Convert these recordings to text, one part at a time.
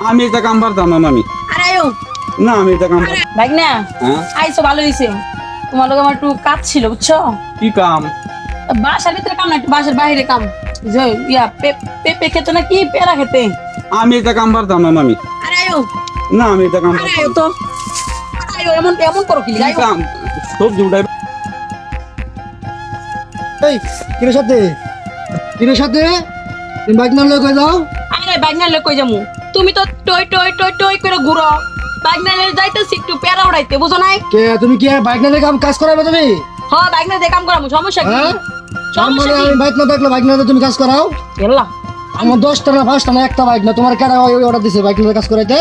আমি এটা কাম পারতাম না মামি আরে আয়ো। না আমি এটা কাম পার- ভাই না হ্যাঁ? আইসো ভালো হইছে। তোমার লোক আমার একটু কাজ ছিল বুঝছ? কি কাম? বাসার ভিতরে কাম না একটু বাসার বাইরে কাম। যে ইয়া পে- পেঁপে খেতে না কি? পেয়ারা খেতে। আমি এটা কাম পারতাম না মামি আরে আয়ো। না আমি এটা কাম আরে আয়ো তো। আরে আয়ো এমন এমন করো কি? আয়ো। কাম? সবজি উঠাই। এই কিরে সাথে? কিরে সাথে? তুমি বাইক না লয়ে কই যাও। কই যামু? তুমি তো টই টই টই টই করে ঘুরো। যাইতেছি একটু পেয়ারা উড়াইতে বুঝো নাই? কে তুমি কি বাইক কাম কাজ করাবে তুমি? হ বাইকনার দিয়ে কাম করামু সমস্যা কি? হ্যাঁ? সমস্যা মানে কি? আমি বাইক না দেখলে বাইক তুমি কাজ করাও? এল্লা। আমার দশটা না পাঁচটা না একটা বাইক না তোমার কেন ওই অর্ডার দিছে বাইক কাজ করাইতে?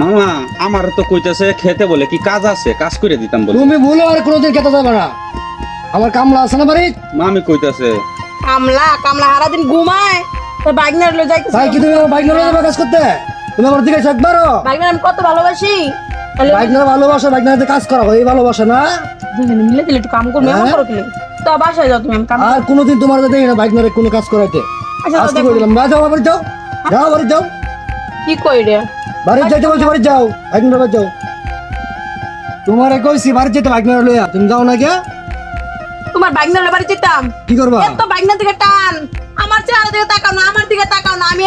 মামা আমার তো কইতেছে খেতে বলে কি কাজ আছে কাজ করে দিতাম বলে। তুমি ভুলে আর কোনোদিন খেতে যাবে না। আমার কামলা আছে না বাড়ি মামি কইতাছে কামলা কামলা সারা দিন ঘুমায়। তো বাইকনার তাই কি তুমি আমার বাইক না লয়ে যাবে কাজ করতে? তুমি আমার দিকে একবারও বাইকনার আমি কত ভালোবাসি। তাহলে বাইক না ভালোবাসা বাইক না কাজ করা এই ভালোবাসা না? দুজনে মিলে দিলে একটু কাম করবে এমন হ্যাঁ? করো কি তো বাসায় যাও তুমি কাম আর কোনোদিন তোমার দেখি না বাইক না কোনো কাজ করাইতে। আচ্ছা, আজকে করে দিলাম। যাও বাড়ি যাও। যাও বাড়ি যাও। কি কই রে? বাড়ি যাইতে বলছি বাড়ি যাও। বাইক না বাড়ি যাও। তোমারে কইছি বাড়ি যেতে বাইক না লইয়া তুমি যাও না কে তোমার বাইকনার বাড়ি যেতাম। কি করবা? এত বাইকনার দিকে টান।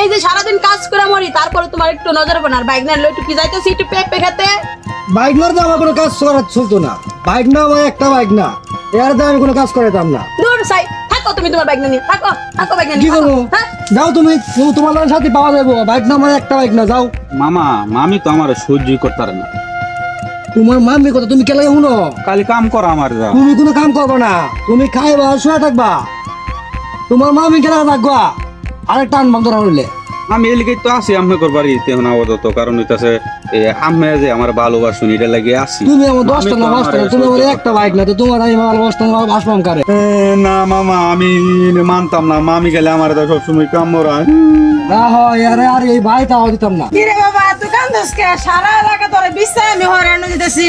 এই যে সারাদিন কাজ করে মরি তারপরে তোমার একটু নজর পড়ে না। আর বাইকনার লই একটু কি যাইতেছি একটু পেপে খেতে? বাইক না তো আমার কোনো কাজ করা চলতো না। বাইক না আমার একটা বাইক না। এর আমি কোনো কাজ করাইতাম না। দূর সাই থাকো তুমি তোমার বাইকনা নিয়ে থাকো থাকো বাইকনা কি নিয়ে করব? হ্যাঁ? যাও তুমি তুমি তোমার সাথে পাওয়া যাব বাইক না আমার একটা বাইক না যাও। মামা মামি তো আমার সহ্যই করতে পারে না। তোমার মাম্মি কথা তুমি কেলাই শুনো? কালি কাম করা আমার যা। তুমি কোনো কাম করবে না। তুমি খাইবা শুয়ে থাকবা। তোমার মামি কেলা থাকবা। আরেকটা আনবাম ধরা হইলে। আমি এলিগে তো আছি আমি করবার ইতে না আপাতত। কারণ হইতাছে এ আমি যে আমার ভালোবাসুন এটা লাগে আছি। তুমি আমার দশটা আমি না তো পাঁচটা তুমি আমার একটা বাইক না তো তোমার আমি ভালোবাসতাম না ভাসবাম কারে। না মামা আমি মানতাম না। মামি গেলে আমার তো সবসময় কাম মরায় না হয় আরে আরে এই ভাই তাও দিতাম না। কিরে বাবা তুই কান্দস কে? সারা এলাকা তোরে বিশ্বাস আমি হয়রান দিতেছি।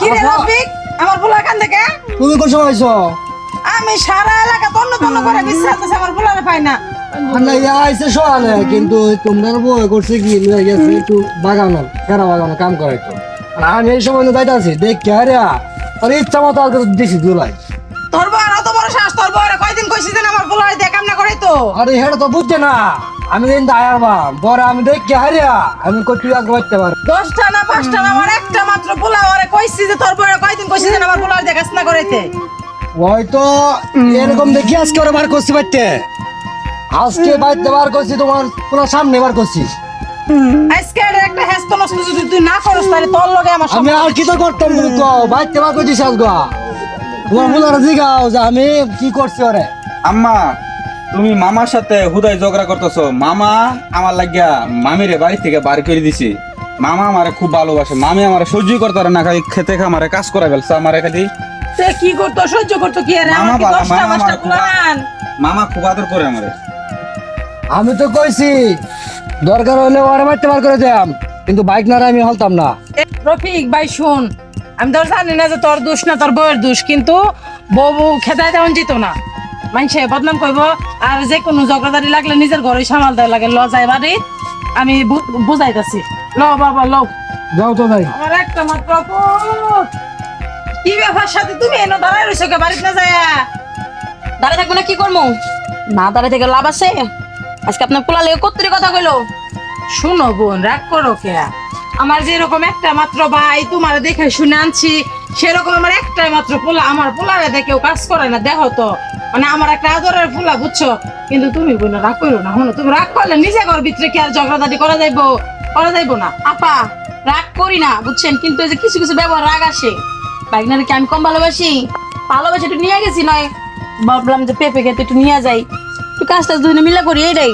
কিরে রফিক আমার পোলা কান্দে কে? তুমি কোন সময় আইছো? আমি সারা এলাকা তন্ন তন্ন করে দিতেছি আমার পোলারে পাই না। আর ইয়া আইছে সকালে কিন্তু তোমরা বই করছে কি লয়ে গেছে একটু বাগানো কেরা বাগানো কাম করাইতো আর আমি এই সময় যাইতে আছি দেখ কে আরে আর ইচ্ছা মতো আর দিছি দুলাই। তোর বউর অত বড় শ্বাস তোর বউরে কয়দিন কইছিস যে আমার পোলারে দিয়ে কামনা করে তো? আরে হেটা তো বুঝছে না আমি দিন দায়ার বা পরে আমি দেখ কে হারিয়া আমি কই তুই আগে বাড়তে পার দশটা না পাঁচটা না আমার একটা মাত্র পোলা ওরে কইছিস যে তোর কয়দিন কইছিস আমার করাইতে। হয়তো এরকম দেখি আজকে ওরা বার করছি বাইতে আজকে বাইতে বার করছি তোমার পুরো সামনে বার করছি। আজকে একটা হেস্ত নষ্ট যদি তুই না করস তাহলে তোর লগে আমার আমি আর কি তো করতাম তুমি তো? বাইতে বার করছিস আজকে? তোমার মুলারা জিগাও যে আমি কি করছি ওরে? আম্মা তুমি মামার সাথে হুদাই ঝগড়া করতেছো। মামা আমার লাগিয়া মামিরে বাড়ি থেকে বার করে দিছি। মামা আমারে খুব ভালোবাসে। মামি আমারে সহ্যই করতে পারে না খালি খেতে খা আমারে কাজ করা ফেলছে আমারে খালি। সে কি করতো সহ্য করতো কি আর? মামা মামা খুব আদর করে আমারে। আমি তো কইছি দরকার হলে ওরে বাইতে বার করে দিলাম কিন্তু বাইক না আমি হলতাম না। এ, রফিক ভাই শোন আমি তোর জানি না যে তোর দোষ না তোর বউয়ের দোষ কিন্তু বউ বউ খেদায় তেমন যেত না। মানুষে বদনাম করব আর যে কোনো ঝগড়াদারি লাগলে নিজের ঘরে সামাল দেওয়া লাগে ল যায় বাড়ি আমি বুঝাইতাছি। ল বাবা ল। যাও তো ভাই। আমার একটা মাত্র কি ব্যাপার সাথে তুমি এনে দাঁড়ায় রয়েছো কে বাড়িতে না যায় দাঁড়িয়ে থাকব না কি করব? না দাঁড়িয়ে থেকে লাভ আছে? আজকে আপনার পোলা লেগে কত্তরি কথা কইলো। শুনো বোন, রাগ করো কে? আমার যেরকম একটা মাত্র ভাই, তোমার দেখে শুনে আনছি, সেরকম আমার একটাই মাত্র পোলা। আমার পোলারে দেখেও কাজ করে না, দেখো তো। মানে আমার একটা আদরের পোলা, বুঝছ? কিন্তু তুমি বোন, রাগ করো না। শোনো, তুমি রাগ করলে নিজে ঘর ভিতরে কি আর ঝগড়াঝাটি করা যাইবো? করা যাইবো না। আপা, রাগ করি না, বুঝছেন? কিন্তু এই যে কিছু কিছু ব্যবহার রাগ আসে। বাইকনারে কি আমি কম ভালোবাসি? ভালোবাসি একটু নিয়ে গেছি নয়? ভাবলাম যে পেঁপে খেতে একটু নিয়ে যাই। কাজটা দুজনে মিলা করি এইটাই।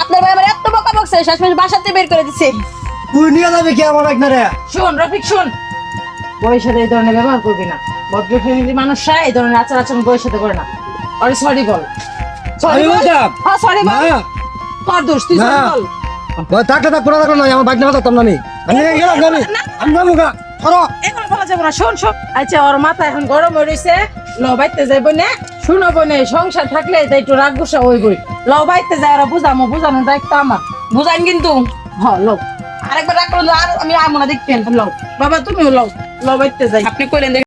আপনার ভাই আমার এত বকা বকছে শেষমেশ বাসাতে বের করে দিছে। তুই নিয়ে যাবে কি আমার বাইক না রে শোন রফিক শোন। বউয়ের সাথে এই ধরনের ব্যবহার করবি না। ভদ্র ফ্যামিলি মানুষরা এই ধরনের আচার আচরণ বউয়ের সাথে করে না। আরে সরি বল। সরি বল। হ্যাঁ সরি বল। তোর দোষ তুই সরি বল। না আমার বাইক না থাকতাম না আমি। আমি গেলাম আমি। আমি যাব গা। ধরো। এখন বলা যাব না। শোন শোন। আচ্ছা ওর মাথা এখন গরম হয়ে রয়েছে ল বাইতে যাইব না। শুনো বনে, সংসার থাকলে তাই একটু রাগ গুসা হইবই লও বাইতে যায় ওরা বুঝামো, বুঝানোর দায়িত্ব আমার। বুঝাইন কিন্তু? হ, লও। আরেকবার রাগ করলে আর আমি আমনা দেখতেন লও। বাবা, তুমিও লও। লও বাইতে যাই। আপনি কইলেন